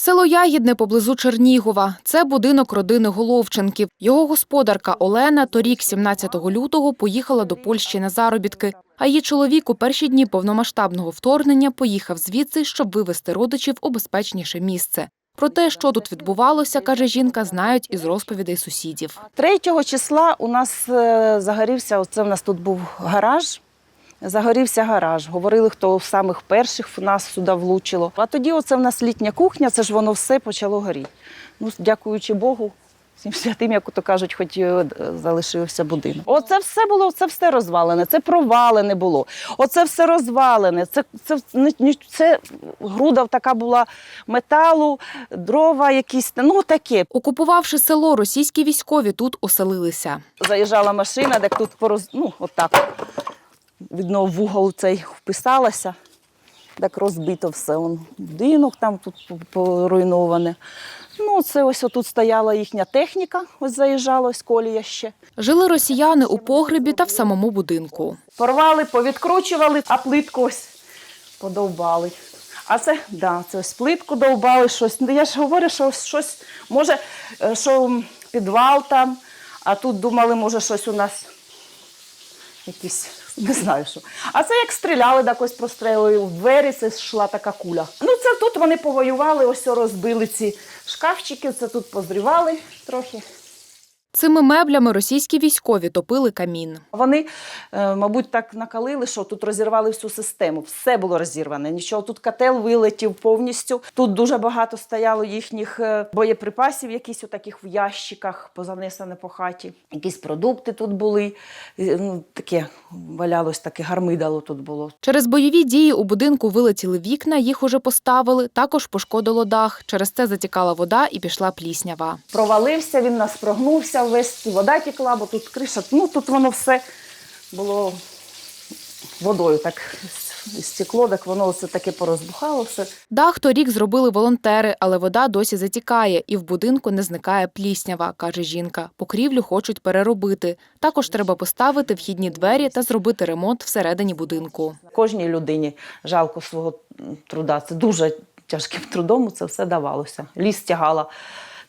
Село Ягідне поблизу Чернігова. Це будинок родини Головченків. Його господарка Олена торік, 17 лютого, поїхала до Польщі на заробітки. А її чоловік у перші дні повномасштабного вторгнення поїхав звідси, щоб вивезти родичів у безпечніше місце. Про те, що тут відбувалося, каже жінка, знають із розповідей сусідів. 3 числа у нас е, загорівся, оце в нас тут був гараж. Загорівся гараж. Говорили, хто з самих перших в нас сюди влучило. А тоді оце в нас літня кухня, це ж воно все почало горіти. Ну, дякуючи Богу, всім святим, як то кажуть, хоч е, залишився будинок. Оце все було, це все розвалене, це провалене було. Оце все розвалене. Це, це, не- це груда така була металу, дрова якісь, ну таке. Окупувавши село, російські військові тут оселилися. заїжджала машина, де тут пороз... ну, отак. Видно, в угол цей вписалася, так розбито все. Он, будинок там тут поруйноване. Ну, це ось отут стояла їхня техніка, ось заїжджала, ось колія ще. Жили росіяни у погребі та в самому будинку. Порвали, повідкручували, а плитку ось подовбали. А це, да, це ось плитку довбали, щось. Ну, Я ж говорю, що щось, може, е, що підвал там, а тут думали, може, щось у нас якісь, не знаю що. А це як стріляли, так ось прострелили в двері, це йшла така куля. Ну, це тут вони повоювали, ось розбили ці шкафчики, це тут позрівали трохи. Цими меблями російські військові топили камін. Вони, е, мабуть, так накалили, що тут розірвали всю систему. Все було розірване. Нічого тут котел вилетів повністю. Тут дуже багато стояло їхніх е, боєприпасів, якісь у таких в ящиках, позанесені по хаті. Якісь продукти тут були. Ну, таке валялось, таке гармидало тут було. Через бойові дії у будинку вилетіли вікна, їх уже поставили. Також пошкодило дах. Через це затікала вода і пішла пліснява. Провалився, він нас прогнувся весь, і вода текла, бо тут криша. Ну тут воно все було водою так стекло, так воно все таке порозбухало все. Дах торік зробили волонтери, але вода досі затікає, і в будинку не зникає пліснява, каже жінка. Покрівлю хочуть переробити. Також треба поставити вхідні двері та зробити ремонт всередині будинку. Кожній людині жалко свого труда. Це дуже тяжким трудом це все давалося. Ліс тягала.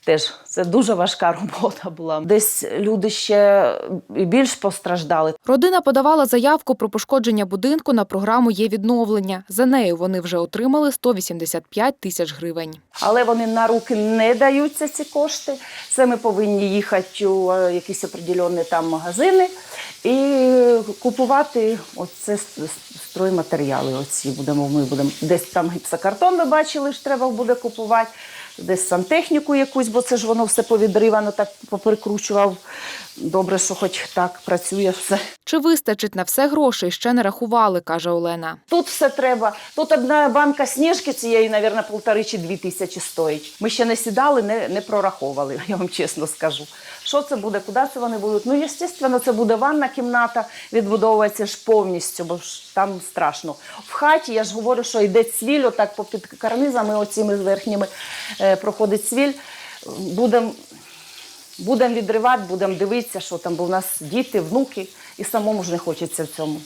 Теж це дуже важка робота була. Десь люди ще більш постраждали. Родина подавала заявку про пошкодження будинку на програму є відновлення. За нею вони вже отримали 185 тисяч гривень. Але вони на руки не даються ці кошти. Це ми повинні їхати у е, якісь определені там магазини і купувати оце стройматеріали. Оці будемо. Ми будемо десь там гіпсокартон ви бачили, що треба буде купувати. Десь сантехніку якусь, бо це ж воно все повідривано, так поприкручував. Добре, що хоч так працює все. Чи вистачить на все грошей, ще не рахували, каже Олена. Тут все треба. Тут одна банка сніжки цієї, мабуть, полтори чи дві тисячі стоїть. Ми ще не сідали, не, не прораховували, я вам чесно скажу. Що це буде, куди це вони будуть? Ну, звісно, це буде ванна кімната, відбудовується ж повністю, бо ж там страшно. В хаті я ж говорю, що йде цвіль, отак попід карнизами, оціми верхніми е, проходить цвіль. Будемо будем відривати, будемо дивитися, що там, бо в нас діти, внуки, і самому ж не хочеться в цьому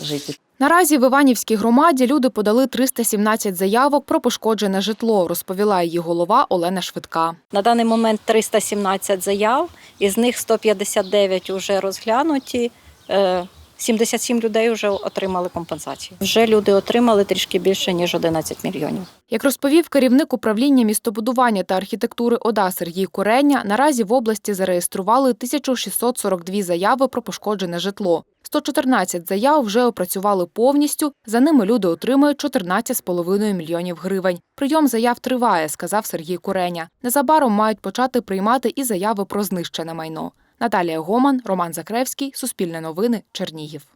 жити. Наразі в Іванівській громаді люди подали 317 заявок про пошкоджене житло, розповіла її голова Олена Швидка. На даний момент 317 заяв, із них 159 вже розглянуті. Е, 77 людей вже отримали компенсацію. Вже люди отримали трішки більше ніж 11 мільйонів. Як розповів керівник управління містобудування та архітектури ОДА Сергій Куреня, наразі в області зареєстрували 1642 заяви про пошкоджене житло. 114 заяв вже опрацювали повністю. За ними люди отримають 14,5 мільйонів гривень. Прийом заяв триває, сказав Сергій Куреня. Незабаром мають почати приймати і заяви про знищене майно. Наталія Гоман, Роман Закревський, Суспільне новини, Чернігів.